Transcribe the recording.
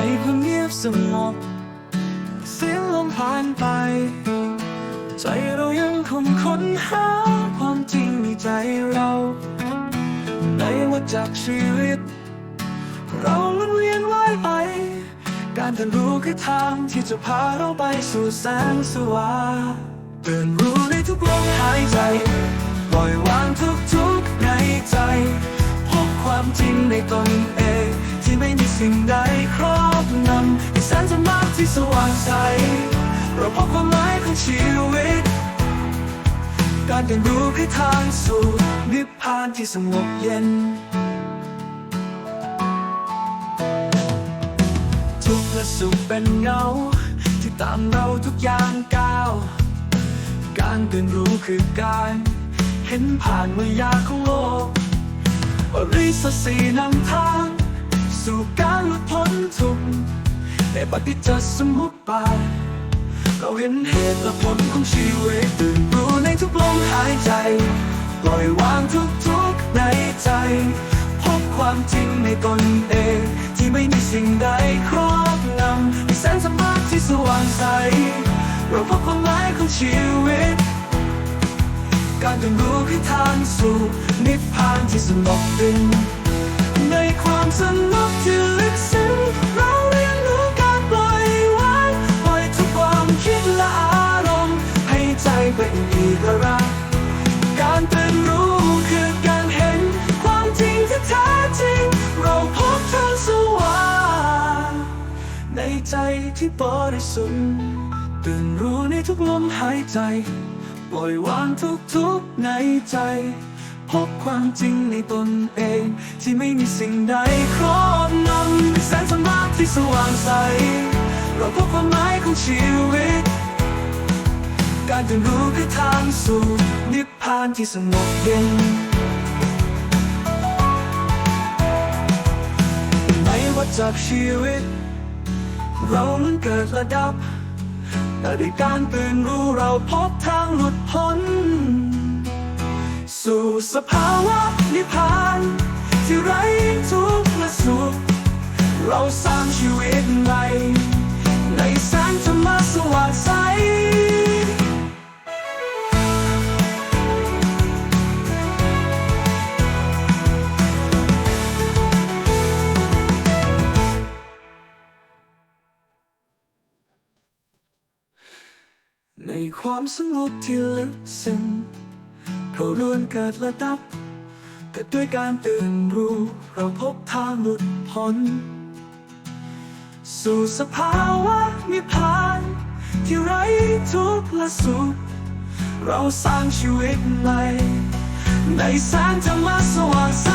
ในความเงียบสงบเสียงลมผ่านไป ใจเรายังคงค้นหาความจริงในใจเรา ในวัฏจักรชีวิต เราล้วนเวียนว่ายไป การเรียนรู้คือทางที่จะพาเราไปสู่แสงสว่างตื่นรู้ในทุกลมหายใจ ปล่อยวางทุกทุกในใจ พบความจริงในตนเองที่ไม่มีสิ่งใดครอบ งำที่แสนจะมากที่สว่างใส เราพบความหมายของชีวิต การเรียนรู้คือทางสู่นิพพานที่สงบเย็น ทุกข์และสุขเป็นเงา ที่ตามเราทุกอย่างก้าว การตื่นรู้คือการเห็นผ่านมายาของโลกอริสสีนำทาง สู่การหลุดพ้นทุก ข์ในปฏิจจสมุปบาทเราเห็นเหตุและผลของชีวิตตื่นรู้ในทุกลมหายใจ ปล่อยวางทุกทุกในใจ พบความจริงในตนเอง ที่ไม่มีสิ่งใดครอบงำมีแสงสว่างที่สว่างใส เราพบความหมายของชีวิต การตื่นรู้คือทางสู่นิพพานที่สงบดึงในความสงบที่ลึกซึ้ง เป็นอิสระการตื่นรู้คือการเห็นความจริงที่แท้จริง เราพบทางสว่างในใจที่บริสุทธิ์ตื่นรู้ในทุกลมหายใจ ปล่อยวางทุกทุกข์ในใจ พบความจริงในตนเอง ที่ไม่มีสิ่งใดครอบงำมีแสงสว่างที่สว่างใส เราพบความหมายของชีวิต การตื่นรู้คือทางสู่นิพพานที่สงบเย็นในวัฏจักรชีวิต เราล้วนเกิดระดับ แต่ด้วยการตื่นรู้เราพบทางหลุดพ้น สู่สภาวะนิพพานที่ไร้ทุกข์และสุข เราสร้างชีวิตใหม่ในแสงธรรมสว่ ในความสงบที่ลึกซึ้งเราล้วนเกิดระดับ แต่ด้วยการตื่นรู้ เราพบทางหลุดพ้น สู่สภาวะนิพพาน ที่ไร้ทุกข์และสุข เราสร้างชีวิตใหม่ ในแสงธรรมะสว่างใส